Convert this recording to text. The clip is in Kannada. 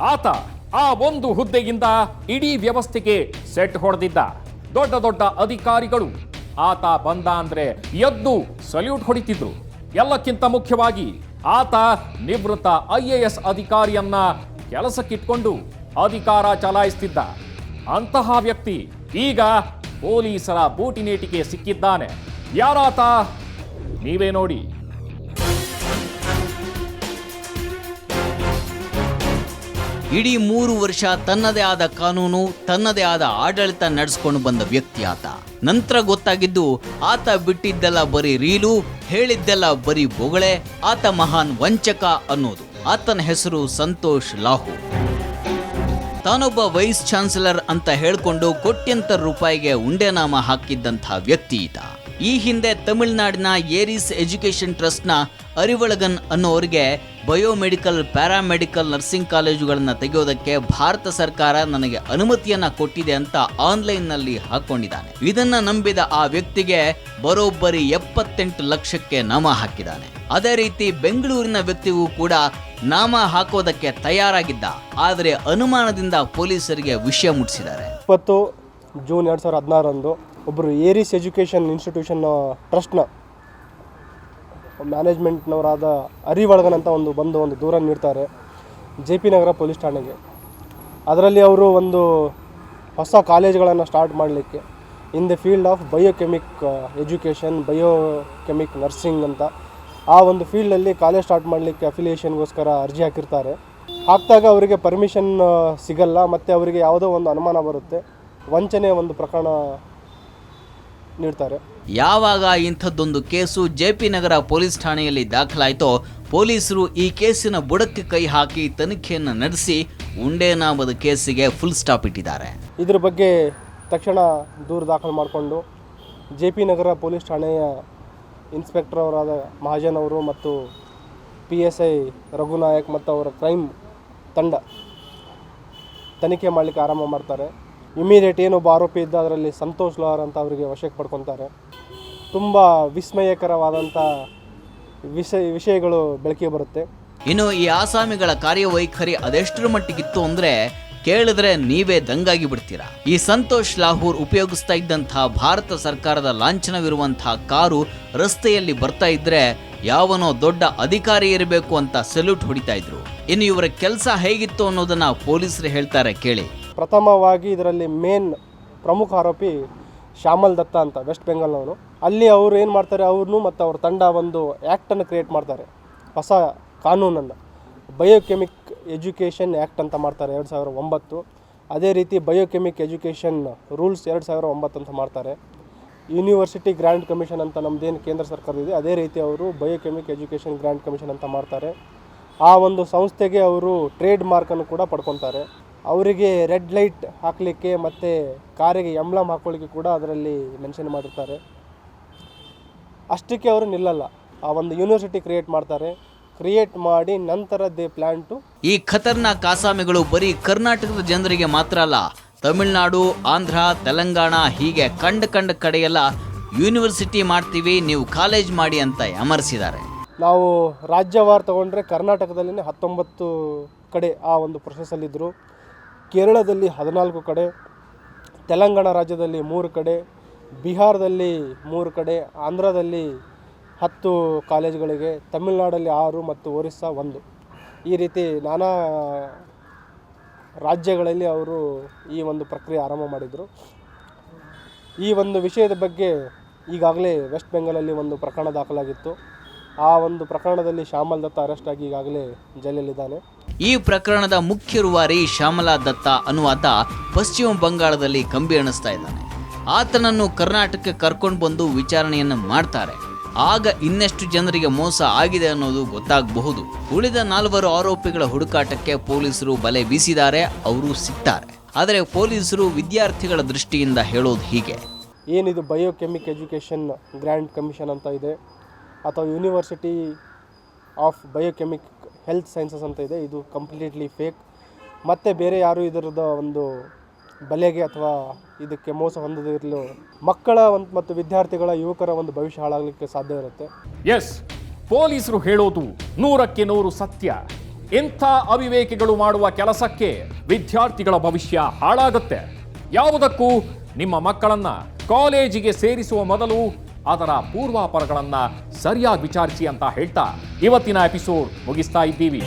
ಆತ ಆ ಒಂದು ಹುದ್ದೆಯಿಂದ ಇಡೀ ವ್ಯವಸ್ಥೆಗೆ ಸೆಟ್ ಹೊಡೆದಿದ್ದ. ದೊಡ್ಡ ದೊಡ್ಡ ಅಧಿಕಾರಿಗಳು ಆತ ಬಂದ ಅಂದ್ರೆ ಎದ್ದು ಸಲ್ಯೂಟ್ ಹೊಡಿತಿದ್ರು. ಎಲ್ಲಕ್ಕಿಂತ ಮುಖ್ಯವಾಗಿ ಆತ ನಿವೃತ್ತ ಐ ಎ ಎಸ್ ಅಧಿಕಾರಿಯನ್ನ ಕೆಲಸಕ್ಕಿಟ್ಕೊಂಡು ಅಧಿಕಾರ ಚಲಾಯಿಸ್ತಿದ್ದ. ಅಂತಹ ವ್ಯಕ್ತಿ ಈಗ ಪೊಲೀಸರ ಬೂಟಿನೇಟಿಗೆ ಸಿಕ್ಕಿದ್ದಾನೆ. ಯಾರಾತ? ನೀವೇ ನೋಡಿ. ಇಡೀ ಮೂರು ವರ್ಷ ತನ್ನದೇ ಆದ ಕಾನೂನು, ತನ್ನದೇ ಆದ ಆಡಳಿತ ನಡೆಸ್ಕೊಂಡು ಬಂದ ವ್ಯಕ್ತಿ ಆತ. ನಂತರ ಗೊತ್ತಾಗಿದ್ದು, ಆತ ಬಿಟ್ಟಿದ್ದೆಲ್ಲ ಬರೀ ರೀಲು, ಹೇಳಿದ್ದೆಲ್ಲ ಬರೀ ಬೊಗಳೆ, ಆತ ಮಹಾನ್ ವಂಚಕ ಅನ್ನೋದು. ಆತನ ಹೆಸರು ಸಂತೋಷ್ ಲಾಹು. ತಾನೊಬ್ಬ ವೈಸ್ ಚಾನ್ಸಲರ್ ಅಂತ ಹೇಳಿಕೊಂಡು ಕೋಟ್ಯಂತರ ರೂಪಾಯಿಗೆ ಉಂಡೆನಾಮ ಹಾಕಿದ್ದಂಥ ವ್ಯಕ್ತಿ ಈತ. ಈ ಹಿಂದೆ ತಮಿಳುನಾಡಿನ ಏರಿಸ್ ಎಜುಕೇಷನ್ ಟ್ರಸ್ಟ್ನ ಅರಿವಳಗನ್ ಅನ್ನೋರಿಗೆ ಬಯೋಮೆಡಿಕಲ್, ಪ್ಯಾರಾಮೆಡಿಕಲ್ ನರ್ಸಿಂಗ್ ಕಾಲೇಜುಗಳನ್ನು ತೆಗೆಯೋದಕ್ಕೆ ಭಾರತ ಸರ್ಕಾರ ನನಗೆ ಅನುಮತಿಯನ್ನ ಕೊಟ್ಟಿದೆ ಅಂತ ಆನ್ಲೈನ್ನಲ್ಲಿ ಹಾಕೊಂಡಿದ್ದಾನೆ. ಇದನ್ನ ನಂಬಿದ ಆ ವ್ಯಕ್ತಿಗೆ ಬರೋಬ್ಬರಿ ಎಪ್ಪತ್ತೆಂಟು ಲಕ್ಷಕ್ಕೆ ನಾಮ ಹಾಕಿದ್ದಾನೆ. ಅದೇ ರೀತಿ ಬೆಂಗಳೂರಿನ ವ್ಯಕ್ತಿಗೂ ಕೂಡ ನಾಮ ಹಾಕೋದಕ್ಕೆ ತಯಾರಾಗಿದ್ದ, ಆದರೆ ಅನುಮಾನದಿಂದ ಪೊಲೀಸರಿಗೆ ವಿಷಯ ಮುಟ್ಟಿಸಿದ್ದಾರೆ. ಇಪ್ಪತ್ತು ಜೂನ್ ಎರಡು ಸಾವಿರದ ಹದಿನಾರರಂದು ಒಬ್ಬರು ಏರಿಸ್ ಎಜುಕೇಷನ್ ಇನ್ಸ್ಟಿಟ್ಯೂಷನ್ ಟ್ರಸ್ಟ್ನ ಮ್ಯಾನೇಜ್ಮೆಂಟ್ನವರಾದ ಅರಿವಳಗನ್ ಅಂತ ಒಂದು ಬಂದು ಒಂದು ದೂರ ನೀಡ್ತಾರೆ. ಜೆ ಪಿ ನಗರ ಪೊಲೀಸ್ ಠಾಣೆಗೆ. ಅದರಲ್ಲಿ ಅವರು ಒಂದು ಹೊಸ ಕಾಲೇಜ್ಗಳನ್ನು ಸ್ಟಾರ್ಟ್ ಮಾಡಲಿಕ್ಕೆ in the field of biochemic education, biochemic nursing ಅಂತ ಆ ಒಂದು ಫೀಲ್ಡಲ್ಲಿ ಕಾಲೇಜ್ ಸ್ಟಾರ್ಟ್ ಮಾಡಲಿಕ್ಕೆ ಅಫಿಲಿಯೇಷನ್ಗೋಸ್ಕರ ಅರ್ಜಿ ಹಾಕಿರ್ತಾರೆ. ಹಾಕಿದಾಗ ಅವರಿಗೆ ಪರ್ಮಿಷನ್ ಸಿಗಲ್ಲ, ಮತ್ತು ಅವರಿಗೆ ಯಾವುದೋ ಒಂದು ಅನುಮಾನ ಬರುತ್ತೆ. ವಂಚನೆ ಒಂದು ಪ್ರಕರಣ ನೀಡ್ತಾರೆ. ಯಾವಾಗ ಇಂಥದ್ದೊಂದು case J P Nagar police ಠಾಣೆಯಲ್ಲಿ ದಾಖಲಾಯಿತೋ ಪೊಲೀಸರು ಈ ಕೇಸಿನ ಬುಡಕ್ಕೆ ಕೈ ಹಾಕಿ ತನಿಖೆಯನ್ನು ನಡೆಸಿ ಉಂಡೇನಾಮದ ಕೇಸಿಗೆ ಫುಲ್ ಸ್ಟಾಪ್ ಇಟ್ಟಿದ್ದಾರೆ. ಇದ್ರ ಬಗ್ಗೆ ತಕ್ಷಣ ದೂರು ದಾಖಲು ಮಾಡಿಕೊಂಡು ಜೆ ಪಿ ನಗರ ಪೊಲೀಸ್ ಠಾಣೆಯ ಇನ್ಸ್ಪೆಕ್ಟರ್ ಅವರಾದ ಮಹಾಜನ್ ಅವರು ಮತ್ತು ಪಿ ಎಸ್ ಐ ರಘುನಾಯಕ್ ಮತ್ತು ಅವರ ಕ್ರೈಮ್ ತಂಡ ತನಿಖೆ ಮಾಡಲಿಕ್ಕೆ ಆರಂಭ ಮಾಡ್ತಾರೆ. ಇಮಿಡಿಯೇಟ್ ಏನೊಬ್ಬ ಆರೋಪಿ ಇದ್ದ, ಅದರಲ್ಲಿ ಸಂತೋಷ್ ಲೋಹರ್ ಅಂತ ಅವರಿಗೆ ವಶಕ್ಕೆ ಪಡ್ಕೊತಾರೆ. ತುಂಬ ವಿಸ್ಮಯಕರವಾದಂಥ ವಿಷಯ ವಿಷಯಗಳು ಬೆಳಕಿಗೆ ಬರುತ್ತೆ. ಇನ್ನು ಈ ಆಸಾಮಿಗಳ ಕಾರ್ಯವೈಖರಿ ಅದೆಷ್ಟರ ಮಟ್ಟಿಗಿತ್ತು ಅಂದ್ರೆ, ಕೇಳಿದ್ರೆ ನೀವೇ ದಂಗಾಗಿ ಬಿಡ್ತೀರಾ? ಈ ಸಂತೋಷ್ ಲಾಹೂರ್ ಉಪಯೋಗಿಸ್ತಾ ಇದ್ದಂತಹ ಭಾರತ ಸರ್ಕಾರದ ಲಾಂಛನವಿರುವಂತಹ ಕಾರು ರಸ್ತೆಯಲ್ಲಿ ಬರ್ತಾ ಇದ್ರೆ, ಯಾವನೋ ದೊಡ್ಡ ಅಧಿಕಾರಿ ಇರಬೇಕು ಅಂತ ಸಲ್ಯೂಟ್ ಹೊಡಿತಾ ಇದ್ರು. ಇನ್ನು ಇವರ ಕೆಲಸ ಹೇಗಿತ್ತು ಅನ್ನೋದನ್ನ ಪೊಲೀಸರು ಹೇಳ್ತಾರೆ ಕೇಳಿ. ಪ್ರಥಮವಾಗಿ ಇದರಲ್ಲಿ ಮೇನ್ ಪ್ರಮುಖ ಆರೋಪಿ ಶ್ಯಾಮಲ್ ದತ್ತ ಅಂತ ವೆಸ್ಟ್ ಬೆಂಗಾಲ್ನವನು ಅಲ್ಲಿ ಅವರು ಏನು ಮಾಡ್ತಾರೆ ಅವ್ರನ್ನು ಮತ್ತು ಅವ್ರ ತಂಡ ಒಂದು ಆ್ಯಕ್ಟನ್ನು ಕ್ರಿಯೇಟ್ ಮಾಡ್ತಾರೆ. ಹೊಸ ಕಾನೂನನ್ನು. ಬಯೋಕೆಮಿಕ್ ಎಜುಕೇಷನ್ ಆ್ಯಕ್ಟ್ ಅಂತ ಮಾಡ್ತಾರೆ, ಎರಡು ಸಾವಿರ ಒಂಬತ್ತು. ಅದೇ ರೀತಿ ಬಯೋಕೆಮಿಕ್ ಎಜುಕೇಷನ್ ರೂಲ್ಸ್ ಎರಡು ಸಾವಿರ ಒಂಬತ್ತು ಅಂತ ಮಾಡ್ತಾರೆ. ಯೂನಿವರ್ಸಿಟಿ ಗ್ರ್ಯಾಂಡ್ ಕಮಿಷನ್ ಅಂತ ನಮ್ಮದೇನು ಕೇಂದ್ರ ಸರ್ಕಾರದಿದೆ, ಅದೇ ರೀತಿ ಅವರು ಬಯೋಕೆಮಿಕ್ ಎಜುಕೇಷನ್ ಗ್ರ್ಯಾಂಡ್ ಕಮಿಷನ್ ಅಂತ ಮಾಡ್ತಾರೆ. ಆ ಒಂದು ಸಂಸ್ಥೆಗೆ ಅವರು ಟ್ರೇಡ್ ಮಾರ್ಕನ್ನು ಕೂಡ ಪಡ್ಕೊತಾರೆ. ಅವರಿಗೆ ರೆಡ್ ಲೈಟ್ ಹಾಕಲಿಕ್ಕೆ ಮತ್ತು ಕಾರಿಗೆ ಎಂಬ್ಲಮ್ ಹಾಕೊಳ್ಳಿಕ್ಕೆ ಕೂಡ ಅದರಲ್ಲಿ ಮೆನ್ಷನ್ ಮಾಡಿರ್ತಾರೆ. ಅಷ್ಟಕ್ಕೆ ಅವರು ನಿಲ್ಲಲ್ಲ. ಆ ಒಂದು ಯೂನಿವರ್ಸಿಟಿ ಕ್ರಿಯೇಟ್ ಮಾಡ್ತಾರೆ. ಕ್ರಿಯೇಟ್ ಮಾಡಿ ನಂತರ ದೇ ಪ್ಲಾನ್ ಟು ಈ ಖತರ್ನಾಕ್ ಆಸಾಮಿಗಳು ಬರೀ ಕರ್ನಾಟಕದ ಜನರಿಗೆ ಮಾತ್ರ ಅಲ್ಲ ತಮಿಳುನಾಡು ಆಂಧ್ರ ತೆಲಂಗಾಣ ಹೀಗೆ ಕಂಡ ಕಂಡ ಕಡೆಯೆಲ್ಲ ಯೂನಿವರ್ಸಿಟಿ ಮಾಡ್ತೀವಿ ನೀವು ಕಾಲೇಜ್ ಮಾಡಿ ಅಂತ ಯಮರ್ಸಿದ್ದಾರೆ ನಾವು ರಾಜ್ಯವಾರು ತಗೊಂಡ್ರೆ ಕರ್ನಾಟಕದಲ್ಲಿನೇ ಹತ್ತೊಂಬತ್ತು ಕಡೆ ಆ ಒಂದು ಪ್ರೊಸೆಸಲ್ಲಿದ್ದರು ಕೇರಳದಲ್ಲಿ ಹದಿನಾಲ್ಕು ಕಡೆ, ತೆಲಂಗಾಣ ರಾಜ್ಯದಲ್ಲಿ ಮೂರು ಕಡೆ, ಬಿಹಾರದಲ್ಲಿ ಮೂರು ಕಡೆ, ಆಂಧ್ರದಲ್ಲಿ ಹತ್ತು ಕಾಲೇಜುಗಳಿಗೆ, ತಮಿಳುನಾಡಲ್ಲಿ ಆರು ಮತ್ತು ಒರಿಸ್ಸಾ ಒಂದು. ಈ ರೀತಿ ನಾನಾ ರಾಜ್ಯಗಳಲ್ಲಿ ಅವರು ಈ ಒಂದು ಪ್ರಕ್ರಿಯೆ ಆರಂಭ ಮಾಡಿದರು. ಈ ಒಂದು ವಿಷಯದ ಬಗ್ಗೆ ಈಗಾಗಲೇ ವೆಸ್ಟ್ ಬೆಂಗಾಲಲ್ಲಿ ಒಂದು ಪ್ರಕರಣ ದಾಖಲಾಗಿತ್ತು. ಆ ಒಂದು ಪ್ರಕರಣದಲ್ಲಿ ಶ್ಯಾಮಲ್ ದತ್ತ ಅರೆಸ್ಟ್ ಆಗಿ ಈಗಾಗಲೇ ಜೈಲಲ್ಲಿದ್ದಾನೆ. ಈ ಪ್ರಕರಣದ ಮುಖ್ಯ ರೂವಾರಿ ಶ್ಯಾಮಲಾ ದತ್ತ ಅನ್ನುವಾತ ಪಶ್ಚಿಮ ಬಂಗಾಳದಲ್ಲಿ ಕಂಬಿ ಅಣಿಸ್ತಾ ಇದ್ದಾನೆ. ಆತನನ್ನು ಕರ್ನಾಟಕಕ್ಕೆ ಕರ್ಕೊಂಡು ಬಂದು ವಿಚಾರಣೆಯನ್ನು ಮಾಡ್ತಾರೆ. ಆಗ ಇನ್ನೆಷ್ಟು ಜನರಿಗೆ ಮೋಸ ಆಗಿದೆ ಅನ್ನೋದು ಗೊತ್ತಾಗಬಹುದು. ಉಳಿದ ನಾಲ್ವರು ಆರೋಪಿಗಳ ಹುಡುಕಾಟಕ್ಕೆ ಪೊಲೀಸರು ಬಲೆ ಬೀಸಿದ್ದಾರೆ, ಅವರು ಸಿಗ್ತಾರೆ. ಆದರೆ ಪೊಲೀಸರು ವಿದ್ಯಾರ್ಥಿಗಳ ದೃಷ್ಟಿಯಿಂದ ಹೇಳೋದು ಹೀಗೆ. ಏನಿದು ಬಯೋಕೆಮಿಕ್ ಎಜುಕೇಷನ್ ಗ್ರ್ಯಾಂಡ್ ಕಮಿಷನ್ ಅಂತ ಇದೆ. ಅಥವಾ university of biochemic health sciences ಅಂತ ಇದೆ. ಇದು ಕಂಪ್ಲೀಟ್ಲಿ ಫೇಕ್ ಮತ್ತು ಬೇರೆ ಯಾರು ಇದರದ ಒಂದು ಬಲೆಗೆ ಅಥವಾ ಇದಕ್ಕೆ ಮೋಸ ಹೊಂದದಿರಲು ಮಕ್ಕಳ ಒಂದು ಮತ್ತು ವಿದ್ಯಾರ್ಥಿಗಳ ಯುವಕರ ಒಂದು ಭವಿಷ್ಯ ಹಾಳಾಗಲಿಕ್ಕೆ ಸಾಧ್ಯ ಇರುತ್ತೆ. ಎಸ್ ಪೊಲೀಸರು ಹೇಳೋದು ನೂರಕ್ಕೆ ನೂರು ಸತ್ಯ. ಇಂಥ ಅವಿವೇಕಿಗಳು ಮಾಡುವ ಕೆಲಸಕ್ಕೆ ವಿದ್ಯಾರ್ಥಿಗಳ ಭವಿಷ್ಯ ಹಾಳಾಗುತ್ತೆ. ಯಾವುದಕ್ಕೂ ನಿಮ್ಮ ಮಕ್ಕಳನ್ನ ಕಾಲೇಜಿಗೆ ಸೇರಿಸುವ ಮೊದಲು ಅದರ ಪೂರ್ವಾಪರಗಳನ್ನು ಸರಿಯಾಗಿ ವಿಚಾರಿಸಿ ಅಂತ ಹೇಳ್ತಾ ಇವತ್ತಿನ ಎಪಿಸೋಡ್ ಮುಗಿಸ್ತಾ ಇದ್ದೀವಿ.